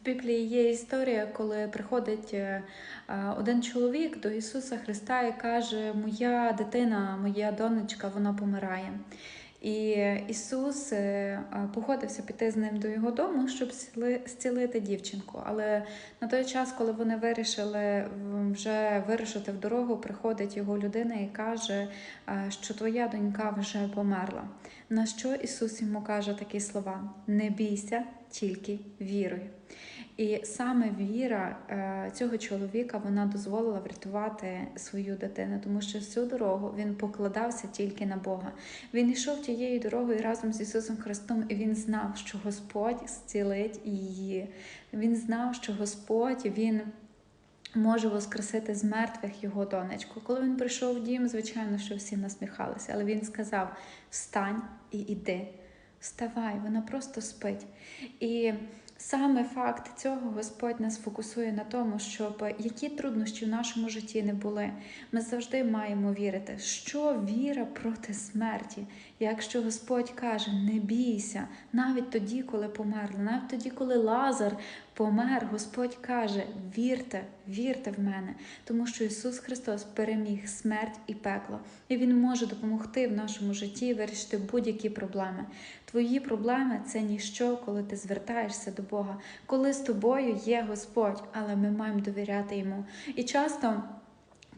В Біблії є історія, коли приходить е, е, один чоловік до Ісуса Христа і каже: Моя дитина, моя донечка, вона помирає. І Ісус е, погодився піти з ним до його дому, щоб зцілити дівчинку. Але на той час, коли вони вирішили вже вирушити в дорогу, приходить його людина і каже, що твоя донька вже померла. На що Ісус йому каже такі слова: Не бійся, тільки віруй. І саме віра е, цього чоловіка вона дозволила врятувати свою дитину, тому що всю дорогу він покладався тільки на Бога. Він йшов тією дорогою разом з Ісусом Христом, і він знав, що Господь зцілить її. Він знав, що Господь він. Може воскресити з мертвих його донечку. Коли він прийшов в дім, звичайно, що всі насміхалися, але він сказав: Встань і іди, вставай, вона просто спить. І саме факт цього Господь нас фокусує на тому, щоб які труднощі в нашому житті не були, ми завжди маємо вірити, що віра проти смерті. Якщо Господь каже, не бійся, навіть тоді, коли померли, навіть тоді, коли Лазар помер, Господь каже: вірте, вірте в мене, тому що Ісус Христос переміг смерть і пекло, і Він може допомогти в нашому житті вирішити будь-які проблеми. Твої проблеми це ніщо, коли ти звертаєшся до Бога, коли з тобою є Господь, але ми маємо довіряти йому. І часто.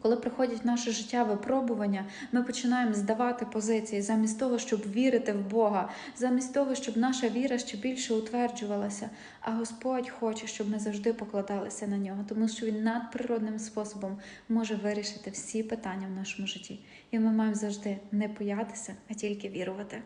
Коли приходять в наше життя випробування, ми починаємо здавати позиції замість того, щоб вірити в Бога, замість того, щоб наша віра ще більше утверджувалася. А Господь хоче, щоб ми завжди покладалися на нього, тому що Він надприродним способом може вирішити всі питання в нашому житті. І ми маємо завжди не боятися, а тільки вірувати.